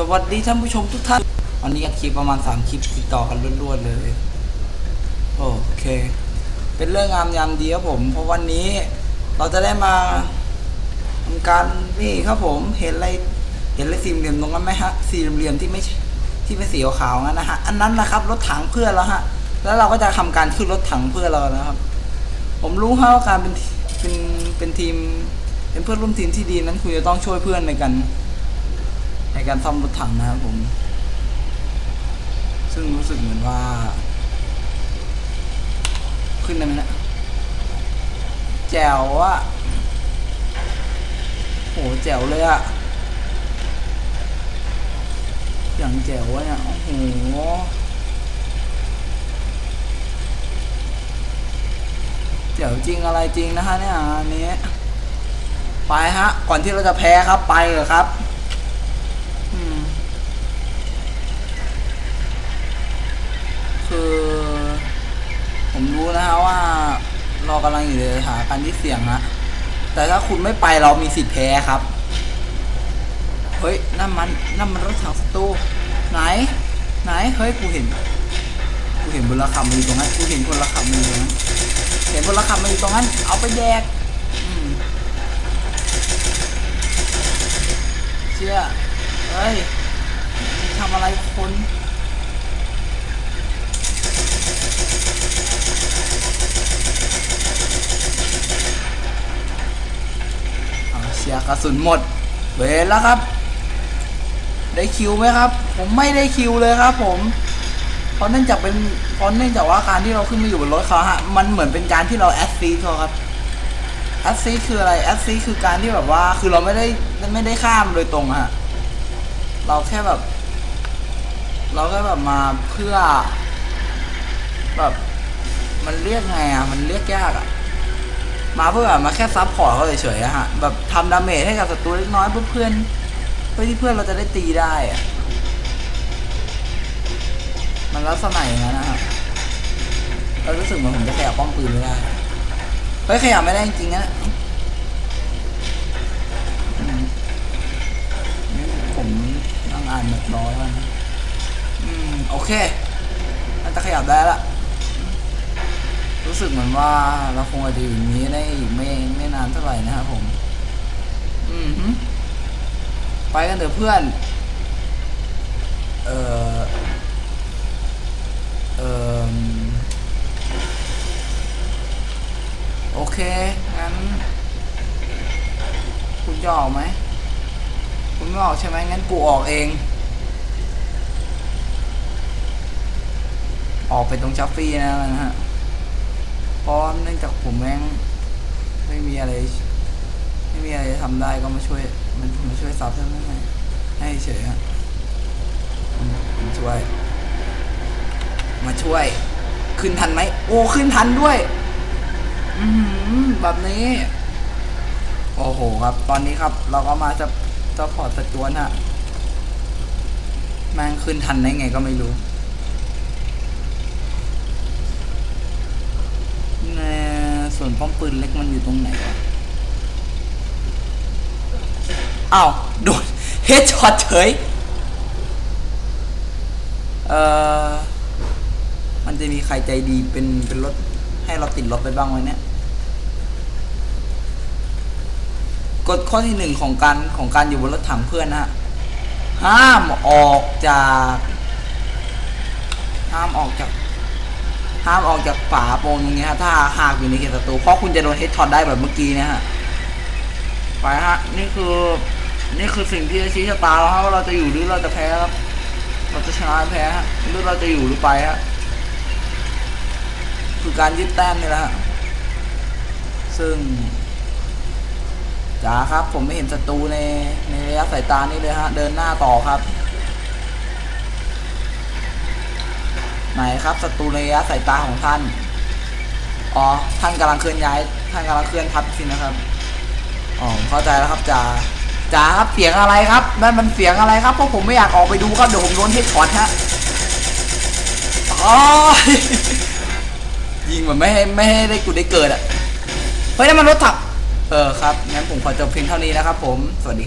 สวัสดีท่านผู้ชมทุกท่าน วันนี้อัดคลิปประมาณ 3 คลิปติดต่อกันรวดๆเลย โอเค เป็นเรื่องงามยามดีครับผม เพราะวันนี้เราจะได้มาทำการนี่ครับผม เห็นอะไรเห็นอะไรสี่เหลี่ยมตรงนั้นไหมฮะ สี่เหลี่ยมที่ไม่ที่เป็นสีขาวๆงั้นนะฮะ อันนั้นนะครับรถถังเพื่อเราฮะ แล้วเราก็จะทำการขึ้นรถถังเพื่อเรานะครับ ผมรู้ฮะว่าการเป็นเป็นเป็นทีม เป็นเพื่อนร่วมทีมที่ดีนั้นคุณจะต้องช่วยเพื่อนในการ ในการซ่อมรถถังนะครับผม ซึ่งรู้สึกเหมือนว่า ขึ้นได้ไหมนะแจ๋วอะโหแจ๋วเลยอะอย่างแจ๋วอะเนี่ยโอ้โหแจ๋วจริงอะไรจริงนะฮะเนี่ยอันนี้ ไปฮะ ก่อนที่เราจะแพ้ครับไปเหรอครับ อืม คือ ผมรู้นะฮะว่า เรา กำลังอยู่ในสถานการณ์ที่เสี่ยงฮะแต่ถ้าคุณไม่ไปเรามีสิทธิ์แพ้ครับ เฮ้ยนั่นมันนั่นมันรถถังศัตรูไหน ไหนเฮ้ยกูเห็น กูเห็นพลขับมาอยู่ตรงนั้นกูเห็นพลขับมาอยู่ตรงนั้นเห็นพลขับมาอยู่ตรงนั้น เอาไปแดกเชื่อเฮ้ยทำอะไรคนเอาเชียร์ กระสุนหมด เวรแล้วครับ ได้คิวไหมครับ ผมไม่ได้คิวเลยครับ ผม เพราะเนื่องจากเป็นเพราะเนื่องจากว่าการที่เราขึ้นมาอยู่บนรถเขาฮะมันเหมือนเป็นการที่เราแอดซีเขาครับแอดซีคืออะไรแอดซีคือการที่แบบว่า คือเราไม่ได้ไม่ได้ข้ามโดยตรงฮะเราแค่แบบ เราแค่แบบมาเพื่อ แบบ มันเรียกไงอะ มันเรียกยากอะ มาเพื่อแบบมาแค่ซับพอร์ตเขาเฉยๆอะฮะแบบทำดาเมจให้กับศัตรูเล็กน้อยเพื่อเพื่อนเพื่อที่เพื่อนเราจะได้ตีได้อะมันลักษณะอย่างนั้นนะครับเรารู้สึกเหมือนผมจะขยับป้อมปืนไม่ได้เฮ้ยขยับไม่ได้จริงๆนะอืมนี่ผมนั่งอ่านแบบรอแล้วนะอืมโอเคน่าจะขยับได้ละ รู้สึกเหมือนว่าเราคงอาจจะอยู่อย่างนี้ได้อีกไม่ไม่นานเท่าไหร่นะครับผม อืมฮึไปกันเถอะเพื่อน เอ่อเอ่อโอเค งั้น คุณจะออกไหม คุณไม่ออกใช่ไหมงั้นกูออกเอง ออกไปตรงชัฟฟี่นะนะฮะเพราะเนื่ องจากผมแม่งไม่มีอะไร ไม่มีอะไรทำได้ก็มาช่วย มันมาช่วยซับให้ให้ให้เฉยฮะมาช่วย มาช่วย ขึ้นทันไหมโอ้ขึ้นทันด้วย อือหือแบบนี้ โอ้โหครับ ตอนนี้ครับ เราก็มาจะจะพอตสจวนฮะแม่งขึ้นทันได้ไงก็ไม่รู้แน่ส่วน ป้อมปืนเล็กมันอยู่ตรงไหนวะอ้าวโดนเฮดช็อตเฉยเอ่อมันจะมีใครใจดีเป็นเป็นรถให้เราติดรถไปบ้างไหมเนี่ยกฎข้อที่หนึ่งของการของการอยู่บนรถถังเพื่อนนะฮะห้ามออกจาก ห้ามออกจาก ห้ามออกจากฝาโปรงตรงนี้ฮะถ้าหากอยู่ในเขตศัตรูเพราะคุณจะโดนเฮดช็อตได้แบบเมื่อกี้นะฮะไปฮะนี่คือนี่คือสิ่งที่จะชี้ชะตาเราฮะว่าเราจะอยู่หรือเราจะแพ้ครับเราจะชนะแพ้ฮะหรือเราจะอยู่หรือไปฮะคือการยึดแต้มนี่แหละฮะซึ่งจ๋าครับผมไม่เห็นศัตรูในในระยะสายตานี่เลยฮะเดินหน้าต่อครับ ไหนครับศัตรูระยะสายตาของท่าน อ๋อ ท่านกำลังเคลื่อนย้าย ท่านกำลังเคลื่อนทัพสินะครับ อ๋อ เข้าใจแล้วครับจ๋าจ๋าครับเสียงอะไรครับนั่นมันเสียงอะไรครับเพราะผมไม่อยากออกไปดูครับเดี๋ยวผมโดนเฮดช็อตฮะอ๋อยิงเหมือนไม่ให้ไม่ให้ได้กูได้เกิดอะ เฮ้ยนั่นมันรถถังเออครับงั้นผมขอจบเพียงเท่านี้นะครับผม สวัสดี